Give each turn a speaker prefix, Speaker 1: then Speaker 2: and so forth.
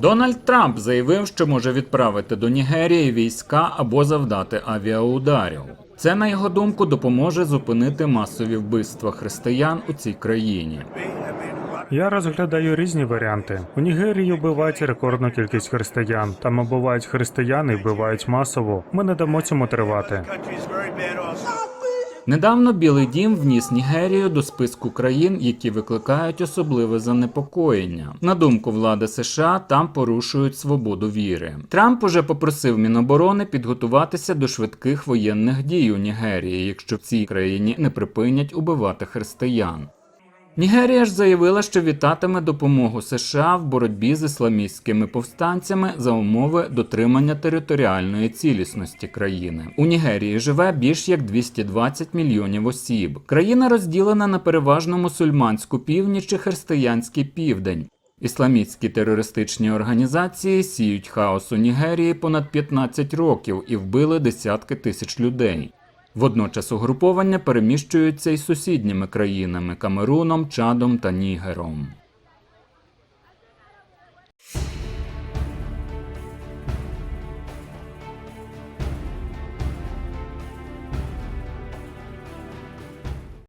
Speaker 1: Дональд Трамп заявив, що може відправити до Нігерії війська або завдати авіаударів. Це, на його думку, допоможе зупинити масові вбивства християн у цій країні.
Speaker 2: Я розглядаю різні варіанти. У Нігерії вбивають рекордну кількість християн. Там вбивають християн і вбивають масово. Ми не дамо цьому тривати.
Speaker 1: Недавно Білий Дім вніс Нігерію до списку країн, які викликають особливе занепокоєння. На думку влади США, там порушують свободу віри. Трамп уже попросив Міноборони підготуватися до швидких воєнних дій у Нігерії, якщо в цій країні не припинять убивати християн. Нігерія ж заявила, що вітатиме допомогу США в боротьбі з ісламістськими повстанцями за умови дотримання територіальної цілісності країни. У Нігерії живе більш як 220 мільйонів осіб. Країна розділена на переважно мусульманську північ і християнський південь. Ісламістські терористичні організації сіють хаос у Нігерії понад 15 років і вбили десятки тисяч людей. Водночас угруповання переміщуються й сусідніми країнами Камеруном, Чадом та Нігером.